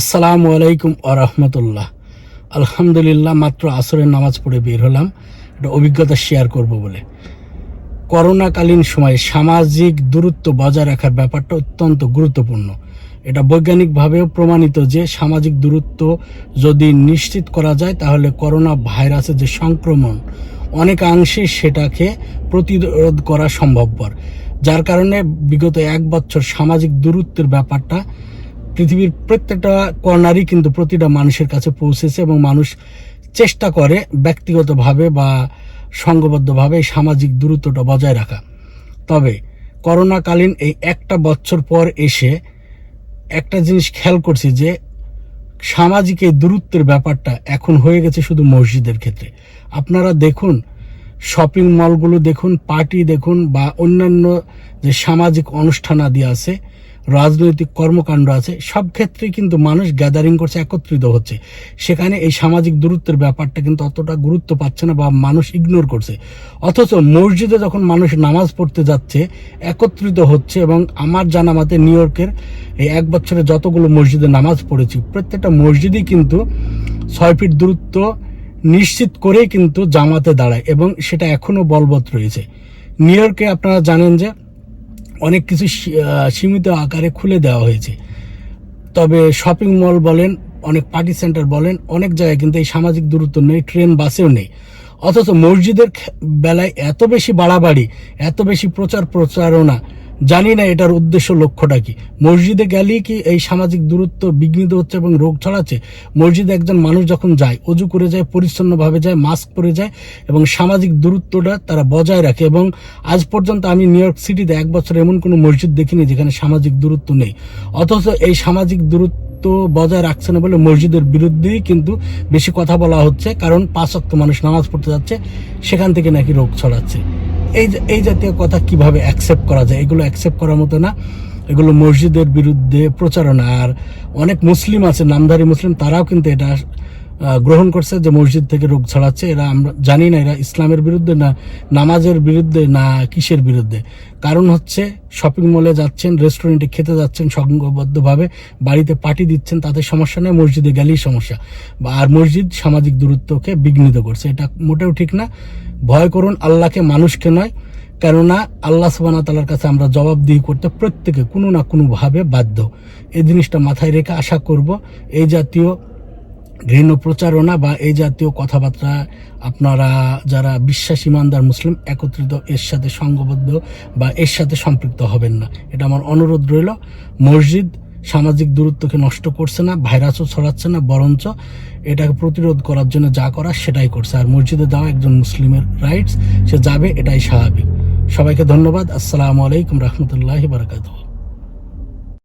আসসালামু আলাইকুম আরহামতুল্লাহ আলহামদুলিল্লাহ, মাত্র আসরের নামাজ পড়ে বের হলাম। একটা অভিজ্ঞতা শেয়ার করব বলে। করোনাকালীন সময়ে সামাজিক দূরত্ব বজায় রাখার ব্যাপারটা অত্যন্ত গুরুত্বপূর্ণ। এটা বৈজ্ঞানিকভাবেও প্রমাণিত যে সামাজিক দূরত্ব যদি নিশ্চিত করা যায়, তাহলে করোনা ভাইরাসের যে সংক্রমণ, অনেকাংশে সেটাকে প্রতিরোধ করা সম্ভবপর। যার কারণে বিগত এক বছর সামাজিক দূরত্বের ব্যাপারটা পৃথিবীর প্রত্যেকটা কর্নারই কিন্তু প্রতিটা মানুষের কাছে পৌঁছেছে এবং মানুষ চেষ্টা করে ব্যক্তিগতভাবে বা সংঘবদ্ধভাবে সামাজিক দূরত্বটা বজায় রাখা। তবে করোনাকালীন এই একটা বছর পর এসে একটা জিনিস খেয়াল করছি যে সামাজিক এই দূরত্বের ব্যাপারটা এখন হয়ে গেছে শুধু মসজিদের ক্ষেত্রে। আপনারা দেখুন শপিং মলগুলো দেখুন পার্টি দেখুন বা অন্যান্য যে সামাজিক অনুষ্ঠান আদি আছে রাজনৈতিক কর্মকাণ্ড আছে, সব ক্ষেত্রেই কিন্তু মানুষ গ্যাদারিং করছে, একত্রিত হচ্ছে। সেখানে এই সামাজিক দূরত্বের ব্যাপারটা কিন্তু অতটা গুরুত্ব পাচ্ছে না বা মানুষ ইগনোর করছে। অথচ মসজিদে যখন মানুষ নামাজ পড়তে যাচ্ছে, একত্রিত হচ্ছে এবং আমার জানা মতে নিউ ইয়র্কের এই এক বছরে যতগুলো মসজিদে নামাজ পড়েছি, প্রত্যেকটা মসজিদই কিন্তু ছয় ফিট দূরত্ব নিশ্চিত করেই কিন্তু জামাতে দাঁড়ায় এবং সেটা এখনও বলবৎ রয়েছে। নিউ ইয়র্কে আপনারা জানেন যে অনেক কিছু সীমিত আকারে খুলে দেওয়া হয়েছে। তবে শপিং মল বলেন, অনেক পার্টি সেন্টার বলেন, অনেক জায়গায় কিন্তু এই সামাজিক দূরত্ব নেই ট্রেন বাসেও নেই। অথচ মসজিদের বেলায় এত বেশি বাড়াবাড়ি, এত বেশি প্রচার প্রচারণা জানি না এটার উদ্দেশ্য লক্ষ্যটা কি। মসজিদে গেলেই কি এই সামাজিক দূরত্ব বিঘ্নিত হচ্ছে এবং রোগ ছড়াচ্ছে? মসজিদে একজন মানুষ যখন যায়, অজু করে যায়, পরিচ্ছন্নভাবে যায়, মাস্ক পরে যায় এবং সামাজিক দূরত্বটা তারা বজায় রাখে এবং আজ পর্যন্ত আমি নিউ ইয়র্ক সিটিতে এক বছর এমন কোনো মসজিদ দেখিনি যেখানে সামাজিক দূরত্ব নেই। অথচ এই সামাজিক দূরত্ব বজায় রাখছে না বলে মসজিদের বিরুদ্ধেই কিন্তু বেশি কথা বলা হচ্ছে, কারণ পাঁচ মানুষ নামাজ পড়তে যাচ্ছে, সেখান থেকে নাকি রোগ ছড়াচ্ছে। এই এই জাতীয় কথা কীভাবে অ্যাকসেপ্ট করা যায়? এগুলো অ্যাকসেপ্ট করার মতো না। এগুলো মসজিদের বিরুদ্ধে প্রচারণা। আর অনেক মুসলিম আছে, নামধারী মুসলিম, তারাও কিন্তু এটা গ্রহণ করছে যে মসজিদ থেকে রোগ ছড়াচ্ছে। এরা আমরা জানি না, এরা ইসলামের বিরুদ্ধে না, নামাজের বিরুদ্ধে না কিসের বিরুদ্ধে। কারণ হচ্ছে শপিং মলে যাচ্ছেন রেস্টুরেন্টে খেতে যাচ্ছেন সংঘবদ্ধভাবে বাড়িতে পার্টি দিচ্ছেন তাতে সমস্যা নেই মসজিদে গেলেই সমস্যা। আর মসজিদ সামাজিক দূরত্বকে বিঘ্নিত করছে। এটা মোটেও ঠিক না। ভয় করুন, আল্লাহকে মানুষকে নয়। কেননা আল্লাহ সুবানা তালার কাছে আমরা জবাবদিহি করতে প্রত্যেকে কোনো না কোনোভাবে বাধ্য। এই জিনিসটা মাথায় রেখে আশা করব, এই জাতীয় ঘৃণ প্রচারণা বা এই জাতীয় কথাবার্তা আপনারা যারা বিশ্বাস, ইমানদার, মুসলিম, একত্রিত, এর সাথে সংঘবদ্ধ বা এর সাথে সম্পৃক্ত হবেন না। এটা আমার অনুরোধ রইল। মসজিদ সামাজিক দূরত্বকে নষ্ট করছে না, ভাইরাসও ছড়াচ্ছে না, বরঞ্চ এটাকে প্রতিরোধ করার জন্য যা করা সেটাই করছে। আর মসজিদে যাওয়া একজন মুসলিমের রাইটস সে যাবে, এটাই স্বাভাবিক। সবাইকে ধন্যবাদ। আসসালামু আলাইকুম রহমতুল্লাহ বারকাতুহ।